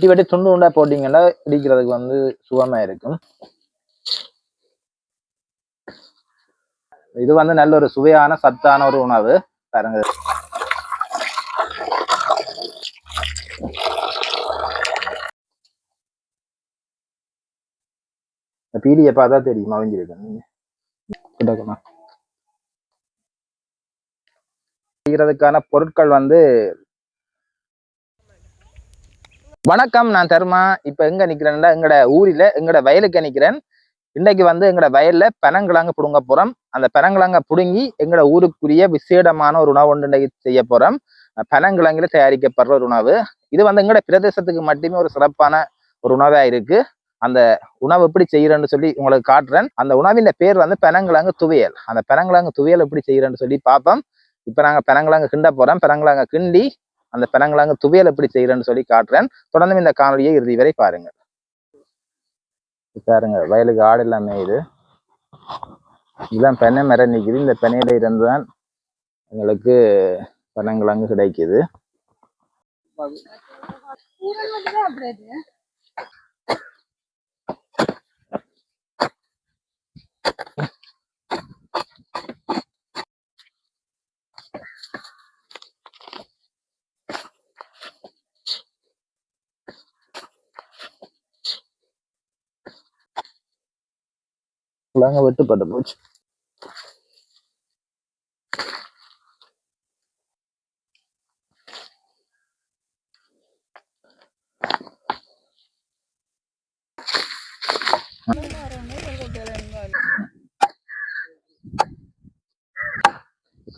வெட்டி வெட்டி துண்டு உண்டா போட்டீங்கன்னா இடிக்கிறதுக்கு வந்து சுகமா இருக்கும். இது வந்து நல்ல ஒரு சுவையான சத்தான ஒரு உணவு. பாருங்க. இந்த பீடியை பார்த்தா தெரியும் அவிஞ்சிருக்கு கிடக்குமா பொருட்கள் வந்து வணக்கம் நான் தர்மா. இப்ப எங்க நிக்கிறேன்னா எங்கட ஊரில எங்கட வயலுக்கு நிக்கிறேன். இன்னைக்கு வந்து எங்கட வயல்ல பெனங்கிழங்கு புடுங்க போறோம். அந்த பெனங்கிழங்க புடுங்கி எங்கட ஊருக்குரிய விசேடமான ஒரு உணவு ஒன்று இன்னைக்கு செய்ய போறோம். பெனங்கிழங்குல தயாரிக்கப்படுற ஒரு உணவு. இது வந்து எங்கட பிரதேசத்துக்கு மட்டுமே ஒரு சிறப்பான ஒரு உணவா இருக்கு. அந்த உணவு எப்படி செய்யறேன்னு சொல்லி உங்களுக்கு காட்டுறேன். அந்த உணவின் பேர் வந்து பெனங்கிழங்கு துவையல். அந்த பெனங்கிழங்கு துவையல் எப்படி செய்யறேன்னு சொல்லி பார்ப்போம் இப்ப நாங்க பெனங்கிழங்கு கிண்ட போறோம். பெனங்கிழங்க கிண்டி அந்த பெனங்கிழங்கு துவையல் எப்படி செய்யறேன்னு சொல்லி காட்டுறேன். தொடர்ந்து இந்த காணொலியை இறுதி வரை பாருங்க பாருங்க வயலுக்கு ஆடு எல்லாமே இது. இதுதான் பெண்ணை மர நிக்குது இந்த பெண்ணையில இருந்து தான் எங்களுக்கு பெனங்கிழங்கு கிடைக்குது. தாங்க வெட்டுப்பட்டு போச்சு.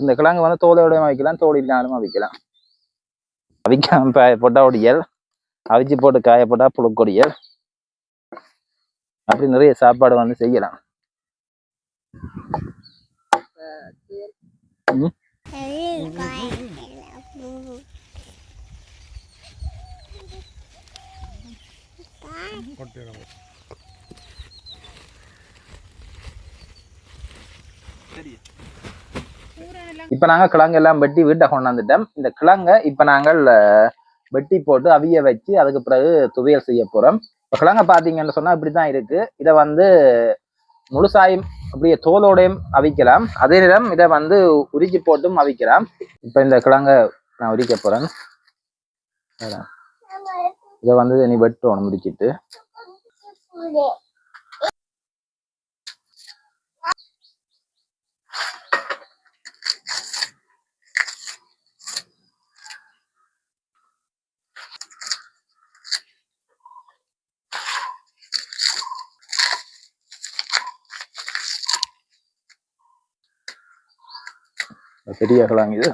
இந்த கிழங்கு வந்து தோலோட வைக்கலாம் தோல் இல்லாமலும் அவிக்கலாம். அவிக்காம ப- போட்டா ஒடியல் அவிச்சு போட்டு காய போட்டா புழுக்கொடியல். அப்படி நிறைய சாப்பாடு வந்து செய்யலாம். இப்ப நாங்க கிழங்கு எல்லாம் வெட்டி வீட்டை கொண்டாந்துட்டோம் இந்த கிழங்கை இப்ப நாங்கள் வெட்டி போட்டு அவிய வச்சு அதுக்கு பிறகு துவையல் செய்ய போறோம். இப்ப கிழங்க பாத்தீங்கன்னு சொன்னா இப்படிதான் இருக்கு. இதை வந்து முழுசாயும் அப்படியே தோலோடையும் அவிக்கலாம். அதே நேரம் இதை வந்து உரிச்சு போட்டும் அவிக்கலாம். இப்ப இந்த கிழங்க நான் உரிக்க போறேன். இதை வந்து நீ வெட்டணும் முடிச்சிட்டு பெரிய கிழங்கு இது.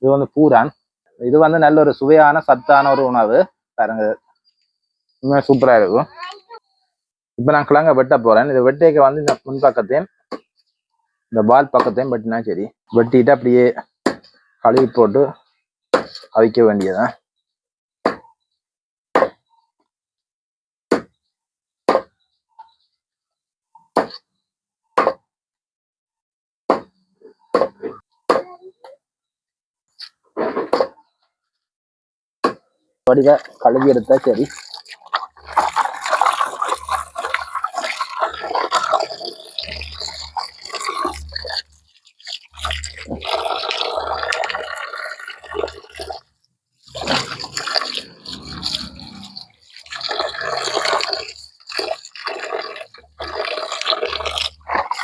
இது வந்து பூரான். இது வந்து நல்ல ஒரு சுவையான சத்தான ஒரு உணவு. பாருங்க. உண்மையா சூப்பரா இருக்கும். இப்போ நான் கிழங்க வெட்ட போறேன். இதை வெட்டைக்கு வந்து இந்த முன் பக்கத்தையும் இந்த பால் பக்கத்தையும் வெட்டினா சரி. வெட்டிட்டு அப்படியே கழுவி போட்டு அவிக்க வேண்டியதுதான். வடிவ கழுவி எடுத்தா சரி.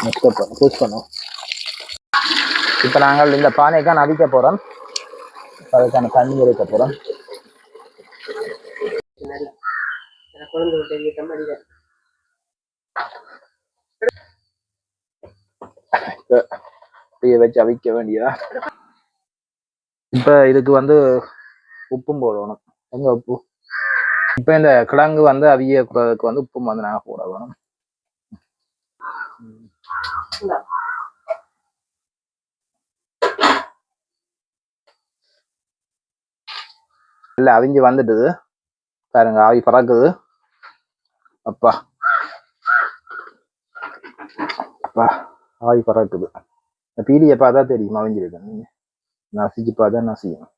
நெக்ஸ்ட் பண்ணும். இப்போ நாங்கள் இந்த பானைக்கான அவிக்க போறோம். அதுக்கான தண்ணி எடுக்க போறோம். குழந்தை விட்டு வச்சு அவிக்க வேண்டியதா? இப்ப இதுக்கு வந்து உப்பும் போடணும். எங்க உப்பு? இப்ப இந்த கிழங்கு வந்து அவியறதுக்கு வந்து உப்பும் வந்து நாங்க போட வேணும். இல்ல அவிஞ்சு வந்துட்டுது. பாருங்க ஆவி பறக்குது. அப்பா. அப்பா ஆய் பறக்குது. பீடியை பார்த்தா தெரியும் அவிஞ்சிருக்கேன் நீங்கள் நசிச்சு பார்த்தா நசியும்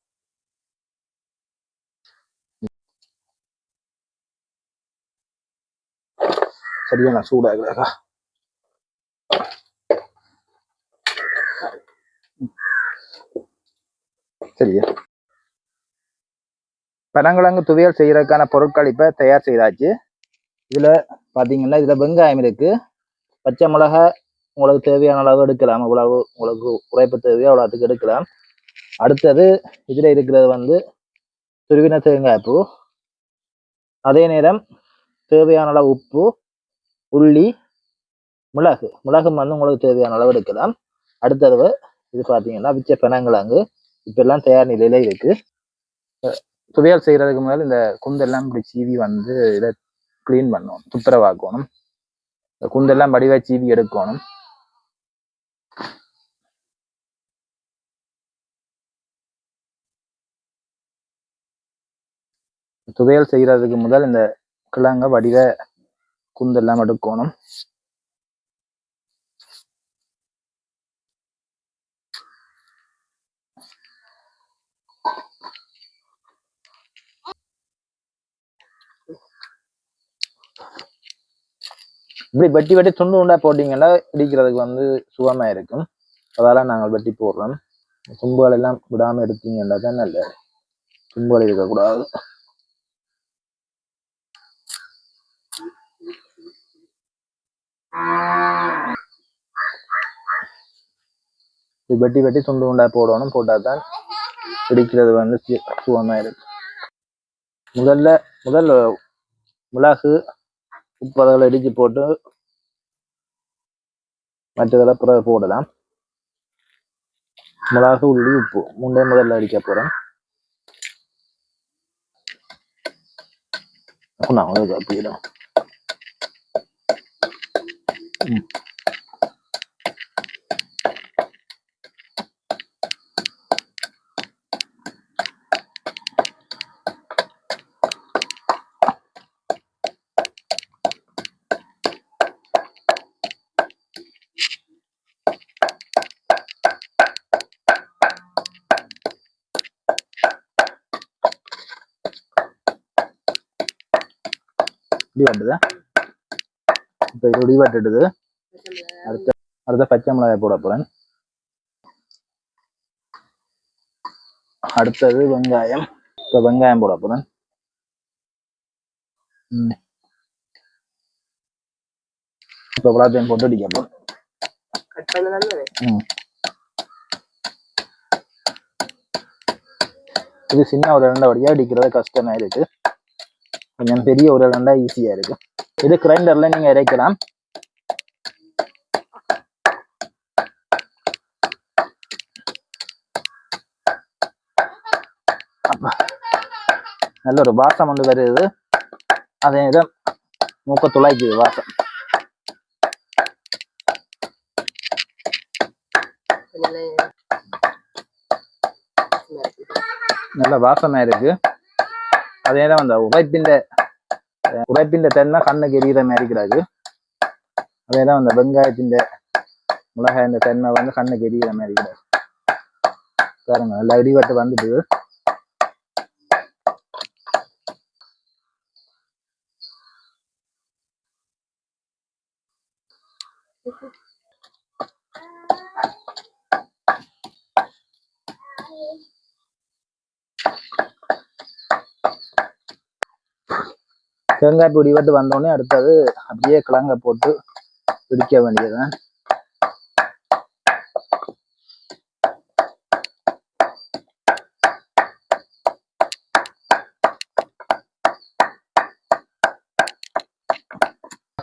சரியா நான் சூடாகலக்கா சரியா. பனங்கிழங்கு துவையல் செய்யறதுக்கான பொருட்கள் இப்ப தயார் செய்தாச்சு. இதில் பார்த்தீங்கன்னா இதில் வெங்காயம் இருக்குது பச்சை மிளகா உங்களுக்கு தேவையான அளவு எடுக்கலாம். இவ்வளவு உங்களுக்கு உழைப்பு தேவையோ அவ்வளோத்துக்கு எடுக்கலாம். அடுத்தது இதில் இருக்கிறது வந்து துருவின தேங்காய் பூ. அதே நேரம் தேவையான அளவு உப்பு உள்ளி மிளகு. மிளகு வந்து உங்களுக்கு தேவையான அளவு எடுக்கலாம். அடுத்தது இது பார்த்தீங்கன்னா விச்ச பெனங்கிழங்கு. இப்பெல்லாம் தயார் நிலையில இருக்கு. துவையல் செய்யறதுக்கு முதல்ல இந்த குந்தெல்லாம் இப்படி சீவி வந்து இதை க்ளீன் பண்ணணும் துப்புரவாக்கணும். இந்த குந்தெல்லாம் வடிவா சீவி எடுக்கணும். துவையல் செய்யறதுக்கு முதல் இந்த கிழங்க வடிவ குந்தெல்லாம் எடுக்கணும். இப்படி வெட்டி வெட்டி துண்டு உண்டா போட்டீங்கன்னா இடிக்கிறதுக்கு வந்து சுகமா இருக்கும். அதால நாங்கள் வெட்டி போடுறோம். தும்புகள் எல்லாம் விடாம எடுத்தீங்கன்னா தான் நல்ல தும்புகள் இருக்கக்கூடாது இது வெட்டி வெட்டி துண்டு உண்டா போடணும். போட்டால் தான் பிடிக்கிறது வந்து சு- சுகமா இருக்கும். முதல்ல முதல்ல மிளகு இப்போ அதில் இடிச்சு போட்டு மற்றதெல்லாம் பிற போடலாம். மிளகு உள்ளி உப்பு மூண்டே முதல்ல அடிக்க போகிறேன் நான் வந்து அப்படிதான் ம். இப்படி வட்டுதா இப்போ இது இப்படி வட்டுடுது. அடுத்த அடுத்த பச்சை மிளகாய் போட போறேன். அடுத்தது வெங்காயம். இப்போ வெங்காயம் போட போறேன். ம். இப்போ எல்லாத்தையும் போட்டு அடிக்க ம். இது சின்ன ஒரு ரெண்டை வழியா அடிக்கிறது கஷ்டமா இருக்கு. கொஞ்சம் பெரிய ஒரு ரெண்டா ஈஸியா இருக்கு இது கிரைண்டர்ல நீங்க இறைக்கலாம். நல்ல ஒரு வாசம் வந்து வருது. அதே இதை மூக்க துளைக்குது வாசம். நல்ல வாசமா இருக்கு. அதே தான் அந்த உழைப்பின் உழைப்பின் தென்னை கண்ணுக்கு எரியிற மாதிரி கிடாது. அதே தான் அந்த வெங்காயத்தின் மிளகாய் இந்த தென்னை வந்து கண்ணுக்கு எரியிற மாதிரி கிடாது. பாருங்க நல்லா இடிவட்டு வந்துட்டு தேங்காய் பொடி வட்டு வந்தோடனே அடுத்தது அப்படியே கிழங்க போட்டு பிடிக்க வேண்டியதுதான்.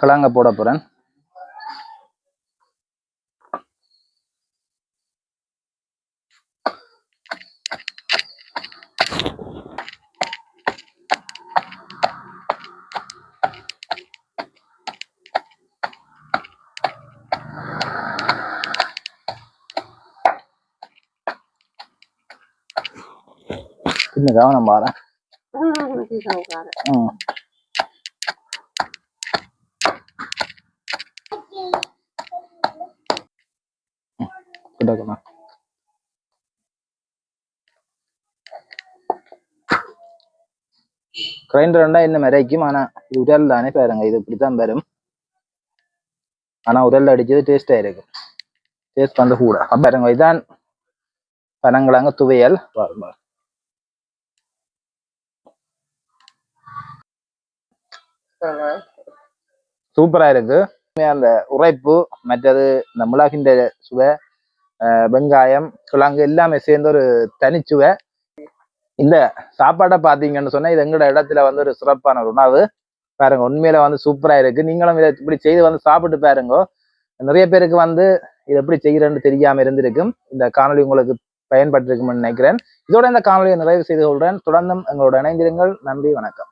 கிழங்க போட போறேன். இன்னும் கவனம் பாறேன் ம் கிடக்கலாம் கிரைண்டர் ரெண்டா இன்னும் இறைக்கும். ஆனா இது உடல் தானே பாருங்க. இது இப்படித்தான் வரும். ஆனா உரல்ல அடிச்சது டேஸ்டா இருக்கு. டேஸ்ட் வந்து கூட. பாருங்க இதான் பனங்கிழங்கு துவையல். பாருங்க. சூப்பரா இருக்கு. அந்த உரைப்பு மற்றது இந்த மிளகின்ற சுவை வெங்காயம் கிழங்கு எல்லாமே சேர்ந்து ஒரு தனிச்சுவை இந்த சாப்பாடை பார்த்தீங்கன்னு சொன்னால் இது எங்களோட இடத்துல வந்து ஒரு சிறப்பான ஒரு உணவு. பாருங்க உண்மையில வந்து சூப்பரா இருக்கு. நீங்களும் இதை இப்படி செய்து வந்து சாப்பிட்டு பாருங்க. நிறைய பேருக்கு வந்து இது எப்படி செய்கிறேன்னு தெரியாம இருந்திருக்கும். இந்த காணொலி உங்களுக்கு பயன்பட்டிருக்கும்னு நினைக்கிறேன். இதோட இந்த காணொலியை நிறைவு செய்து கொள்கிறேன் தொடர்ந்தும் எங்களோட இணைந்திருங்கள். நன்றி வணக்கம்.